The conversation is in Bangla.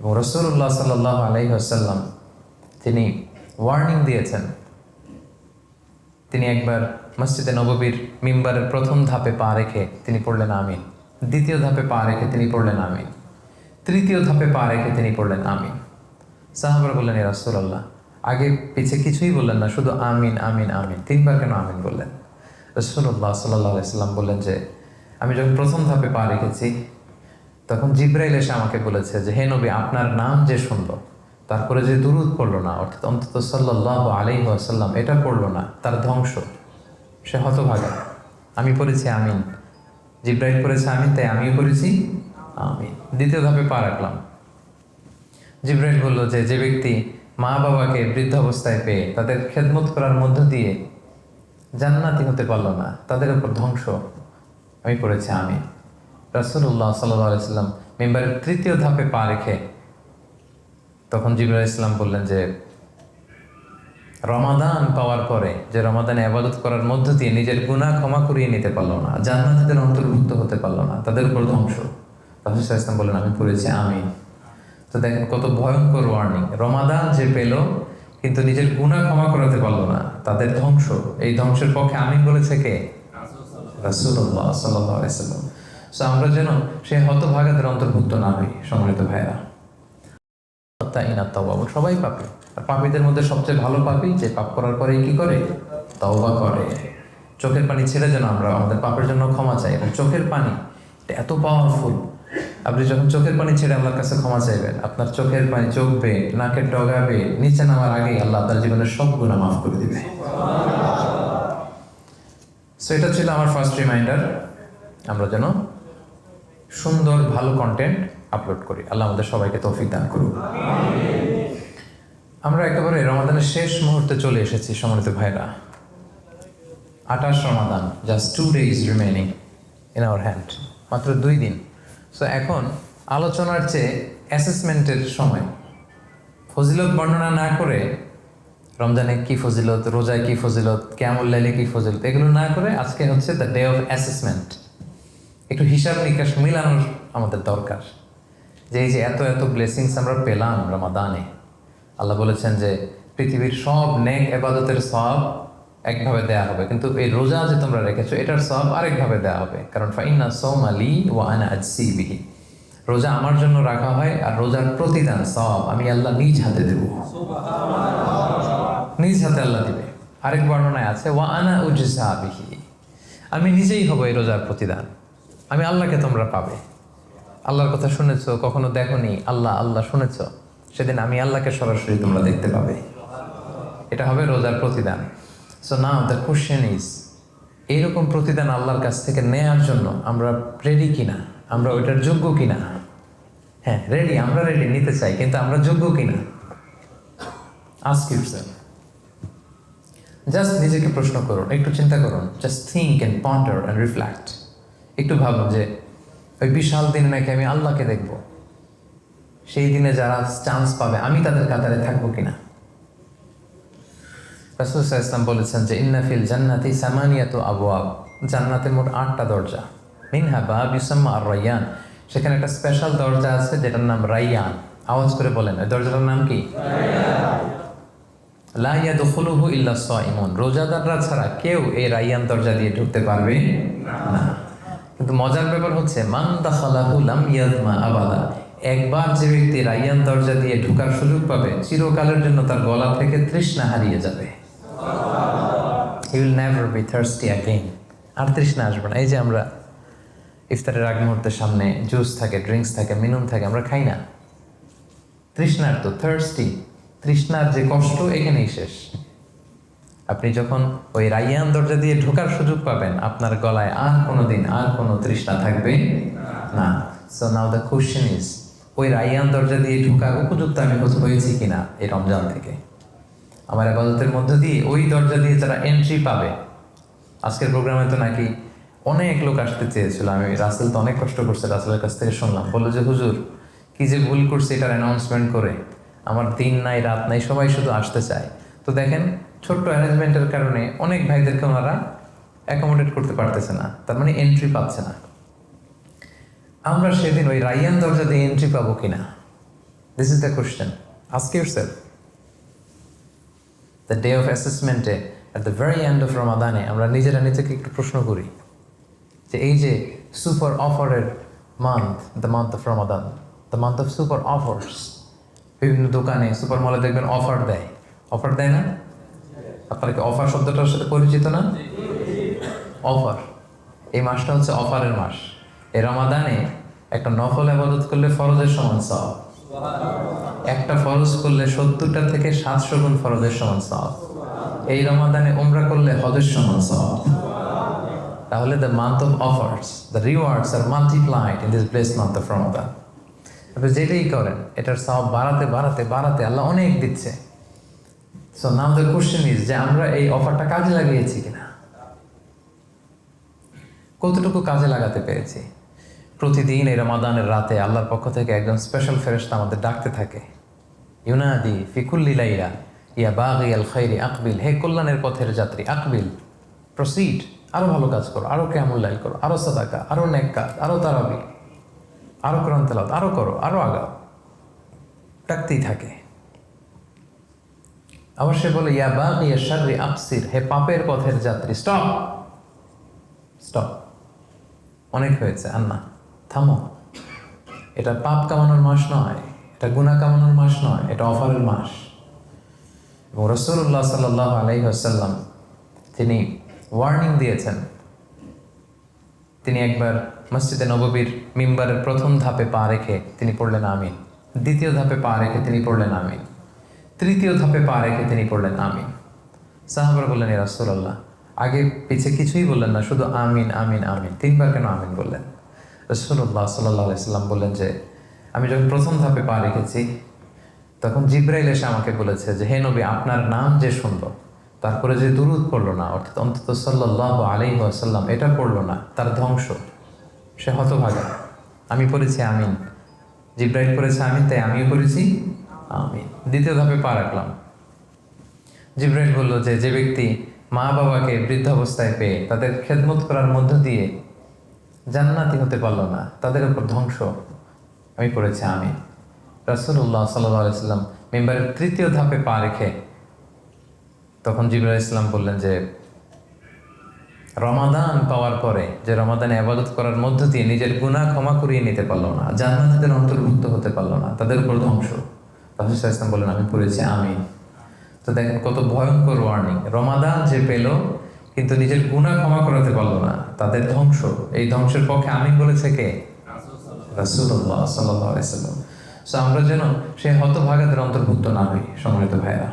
এবং রসুল্লাহ সাল্লাহ আলাইহি আসাল্লাম তিনি ওয়ার্নিং দিয়েছেন। তিনি একবার মসজিদে নববীর মিম্বারের প্রথম ধাপে পা রেখে তিনি পড়লেন আমিন। দ্বিতীয় ধাপে পা রেখে তিনি পড়লেন আমিন। তৃতীয় ধাপে পা রেখে তিনি পড়লেন আমিন। সাহাবার বললেন, এ রাসুল্লাহ আগে পিছে কিছুই বললেন না, শুধু আমিন আমিন আমিন, তিনবার কেন আমিন বললেন? রসুল্লাহ সাল্লাহ সাল্লাম বললেন যে, আমি যখন প্রথম ধাপে পা রেখেছি তখন জিব্রাইল এসে আমাকে বলেছে যে, হে নবী, আপনার নাম যে শুনলো, তারপরে যে দুরুদ পড়ল না, অর্থাৎ অন্তত সাল্লাহ আলাইহি আসাল্লাম এটা পড়ল না, তার ধ্বংস, সে হতভাগা। আমি পড়েছি আমিন। জিব্রাইল পড়েছে আমিন, তাই আমিও পড়েছি আমিন। দ্বিতীয় ধাপে পা রাখলাম। জিব্রাইল বলল যে যে ব্যক্তি মা বাবাকে বৃদ্ধাবস্থায় পেয়ে তাদের খেদমত করার মধ্য দিয়ে জান্নাতি হতে পারল না, তাদের উপর ধ্বংস। আমি পড়েছি আমি রাসুল্লাহ সাল্লাম মেম্বারের তৃতীয় ধাপে পা রেখে তখন জিবরা ইসলাম বললেন যে, রমাদান পাওয়ার পরে যে রমাদানে আবাদত করার মধ্য দিয়ে নিজের গুণা ক্ষমা করিয়ে নিতে পারল না, জান্নাতিদের অন্তর্ভুক্ত হতে পারল না, তাদের উপর ধ্বংস। রাসুল ইসলাম বললেন, আমি পড়েছি আমি তো দেখেন কত ভয়ঙ্কর ওয়ার্নিং রমাদান যে পেল, কিন্তু নিজের গুণা ক্ষমা করাতে পারল না, তাদের ধ্বংস। এই ধ্বংসের পক্ষে আমিন বলেছে কে? রাসুল্লাহ সাল্লাম সো আমরা যেন সেই হতভাগাদের অন্তর্ভুক্ত না হই, সম্মানিত ভাইরা সবাই পাপি। আর পাপীদের মধ্যে সবচেয়ে ভালো পাপি যে পাপ করার পরে কি করে? তওবা করে। চোখের পানি ছেড়ে যেন আমরা আমাদের পাপের জন্য ক্ষমা চাই। এবং চোখের পানি, এটা এত পাওয়ারফুল আপনি যখন চোখের পানি ছেড়ে আল্লাহর কাছে ক্ষমা চাইবেন, আপনার চোখের পানি চোখ বেয়ে নাকের ডগাবে, নিচে নামার আগেই আল্লাহ আপনার জীবনের সব গুণা মাফ করে দিবে। সো এটা ছিল আমার ফার্স্ট রিমাইন্ডার আমরা যেন সুন্দর, ভালো কন্টেন্ট আপলোড করি। আল্লাহ আমাদের সবাইকে তৌফিক দান করুন আমরা একেবারে রমাদানের শেষ মুহূর্তে চলে এসেছি, সম্মানিত ভাইরা আঠাশ Ramadan just two days remaining in our hand মাত্র দুই দিন। সো এখন আলোচনার চেয়ে অ্যাসেসমেন্টের সময়। ফজিলত বর্ণনা না করে রমজানে কি ফজিলত, রোজায় কি ফজিলত কেমন লাইলে কি ফজিলত, এগুলো না করে আজকে হচ্ছে দ্য ডে অফ অ্যাসেসমেন্ট একটু হিসাব নিকাশ মিলানোর আমাদের দরকার। যে এই যে এত এত ব্লেসিংস আমরা পেলাম রমাদানে আল্লাহ বলেছেন যে পৃথিবীর সব নেক এবাদতের সব একভাবে দেয়া হবে। কিন্তু এই রোজা যে তোমরা রেখেছো এটার সব আরেকভাবে দেয়া হবে। কারণ ফাইনা সোম আলী ও আনা আজসি বিহি। রোজা আমার জন্য রাখা হয় আর রোজার প্রতিদান সব আমি আল্লাহ নিজ হাতে দেব। নিজ হাতে আল্লাহ দিবে। আরেক বর্ণনায় আছে ওয়া আনা উজসা বিহি। আমি নিজেই হব এই রোজার প্রতিদান। আমি আল্লাহকে তোমরা পাবে। আল্লাহর কথা শুনেছো, কখনো দেখোনি? আল্লাহ আল্লাহ শুনেছো? সেদিন আমি আল্লাহকে সরাসরি তোমরা দেখতে পাবে। এটা হবে রোজার প্রতিদান। So now the question is এইরকম প্রতিদান আল্লাহর কাছ থেকে নেয়ার জন্য আমরা রেডি কিনা? আমরা ওইটার যোগ্য কিনা? হ্যাঁ রেডি আমরা রেডি নিতে চাই, কিন্তু আমরা যোগ্য কিনা? ইউরসেলফ জাস্ট নিজেকে প্রশ্ন করুন, একটু চিন্তা করুন। Just think and ponder and reflect একটু ভাবুন যে, ওই বিশাল দিনে নাকি আমি আল্লাহকে দেখব? সেই দিনে যারা চান্স পাবে, আমি তাদের কাতারে থাকব কিনা? রাসুল ইসলাম বলেছেন যে ইন্নাফিল জান্নাতি সামানিয়াত আবুয়াব জান্নাতের মোট আটটা দরজা। মিনহা বাব ইউসাম্মা আর রাইয়ান সেখানে একটা স্পেশাল দরজা আছে, যেটার নাম রাইয়ান। আওয়াজ করে বলেন, ওই দরজাটার নাম কি? লাইয়া দখলুহু ইল্লা সাইমুন। রোজাদাররা ছাড়া কেউ এই রাইয়ান দরজা দিয়ে ঢুকতে পারবে না। কিন্তু মজার ব্যাপার হচ্ছে, মান দাখালাহু লাম ইয়াজমা আবাদা। একবার যে ব্যক্তি রাইয়ান দরজা দিয়ে ঢোকার সুযোগ পাবে, চিরকালের জন্য তার গলা থেকে তৃষ্ণা হারিয়ে যাবে। He will never be thirsty again আর তৃষ্ণা আসবে না। এই যে আমরা ইফতারের আগ মুহূর্তের সামনে জুস থাকে ড্রিঙ্কস থাকে মিনুম থাকে, আমরা খাই না। তৃষ্ণার তো থার্সটি তৃষ্ণার যে কষ্ট, এখানেই শেষ। আপনি যখন ওই রাইয়ান দরজা দিয়ে ঢোকার সুযোগ পাবেন, আপনার গলায় আর কোনো দিন আর কোনো তৃষ্ণা থাকবে না। So now the question is ওই রাইয়ান দরজা দিয়ে ঢোকার উপযুক্ত আমি হয়েছি কিনা এই রমজান থেকে? আমার আবাদতের মধ্য দিয়ে ওই দরজা দিয়ে যারা এন্ট্রি পাবে, আজকের প্রোগ্রামে তো নাকি অনেক লোক আসতে চেয়েছিল। আমি, রাসেল তো অনেক কষ্ট করছে, রাসেলের কাছ থেকে শুনলাম। বলল যে, হুজুর, কি যে ভুল করছে এটার অ্যানাউন্সমেন্ট করে। আমার দিন নাই, রাত নাই, সবাই শুধু আসতে চায়। তো দেখেন ছোট্ট অ্যারেঞ্জমেন্টের কারণে অনেক ভাইদেরকে ওনারা অ্যাকোমোডেট করতে পারতেছে না। তার মানে এন্ট্রি পাচ্ছে না। আমরা সেদিন ওই রাইয়ান দরজা দিয়ে এন্ট্রি পাবো কিনা? This is the question ask yourself the day of অ্যাসেসমেন্টে at the very end of রমাদানে আমরা নিজেরা নিজেকে একটু প্রশ্ন করি যে এই যে সুপার অফারের month the month of Ramadan the month of super offers বিভিন্ন দোকানে সুপার মলে দেখবেন অফার দেয়। অফার দেয় না? আপনারা কি অফার শব্দটার সাথে পরিচিত না? অফার এই মাসটা হচ্ছে অফারের মাস। এই রমাদানে একটা নফল আবাদত করলে ফরজের সমান সব একটা ফরজ করলে সত্তরটা থেকে সাতশো গুণ ফরজের সমান সব এই রমাদানে উমরা করলে হজের সমান সব তাহলে the month of offers the rewards R multiplied in this bless month of Ramadan আপনি যেটাই করেন এটার সব বাড়াতে বাড়াতে বাড়াতে আল্লাহ অনেক দিচ্ছে। So now the question is যে আমরা এই অফারটা কাজে লাগিয়েছি কিনা? কতটুকু কাজে লাগাতে পেরেছি? প্রতিদিন এই রমাদানের রাতে আল্লাহর পক্ষ থেকে একজন স্পেশাল ফেরেশতা আমাদের ডাকতে থাকে। ইউনাদি ফিকুল্লি লাইলা, ইয়া বাগি আল খৈরি আকবিল, হে কল্যাণের পথের যাত্রী আকবিল প্রসিড আরও ভালো কাজ করো, আরও কেমন লাইল করো, আরও সাদাকা, আরও নেক কাজ, আরও তারাবি, আরও কোরআন তেলাওয়াত, আরও করো, আরও আগাও। ডাকতেই থাকে। আবার সে বলে, ইয়া বাগি শাররি আকসির হে পাপের পথের যাত্রী, স্টপ! স্টপ! অনেক হয়েছে, আর না, থামো। এটা পাপ কামানোর মাস নয়, এটা গুণা কামানোর মাস নয়, এটা অফারের মাস। এবং রসুল্লাহ সাল্লাহ আলাইসাল্লাম তিনি ওয়ার্নিং দিয়েছেন। তিনি একবার মসজিদে নববীর মিম্বারের প্রথম ধাপে পা রেখে তিনি পড়লেন আমিন। দ্বিতীয় ধাপে পা রেখে তিনি পড়লেন আমিন। তৃতীয় ধাপে পা রেখে তিনি পড়লেন, আমিন। সাহাবার বললেন এ রাসুল্লাহ আগে পিছে কিছুই বললেন না, শুধু আমিন আমিন আমিন। তিনবার কেন আমিন বললেন? রসুল্লাহ সাল্লাহ সাল্লাম বললেন যে, আমি যখন প্রথম ধাপে পা রেখেছি, তখন জিব্রাইল এসে আমাকে বলেছে যে, হে নবী, আপনার নাম যে শুনল, তারপরে যে দুরুদ পড়ল না, অর্থাৎ অন্তত সাল্লাহ আলি আসাল্লাম এটা পড়ল না, তার ধ্বংস। সে হতভাগা। আমি পড়েছি আমিন। জিব্রাইল পড়েছে আমিন, তাই আমিও পড়েছি আমিন। দ্বিতীয় ধাপে পা রাখলাম। জিব্রাইল বলল যে যে ব্যক্তি মা বাবাকে বৃদ্ধাবস্থায় পেয়ে তাদের খেদমত করার মধ্য দিয়ে জান্নাতি হতে পারল না, তাদের উপর ধ্বংস আমি পড়েছি আমি রাসুল্লাহ সাল্লাম মেম্বারের তৃতীয় ধাপে পা রেখে তখন জিবুল ইসলাম বললেন যে, রমাদান পাওয়ার পরে যে রমাদানে আবাদত করার মধ্য দিয়ে নিজের গুণা ক্ষমা করিয়ে নিতে পারল না, জান্নাতিদের অন্তর্ভুক্ত হতে পারল না, তাদের উপর ধ্বংস। ইসলাম বললেন আমি পড়েছি আমি তো দেখেন কত ভয়ঙ্কর ওয়ার্নিং রমাদান যে পেল, কিন্তু নিজের গুণা ক্ষমা করাতে পারল না। তাদের ধ্বংস। এই ধ্বংসের পক্ষে আমি বলেছে কে? রাসুল্লাহ সাল্লাম সো আমরা যেন সেই হতভাগাদের অন্তর্ভুক্ত না হই, সম্মানিত ভাইরা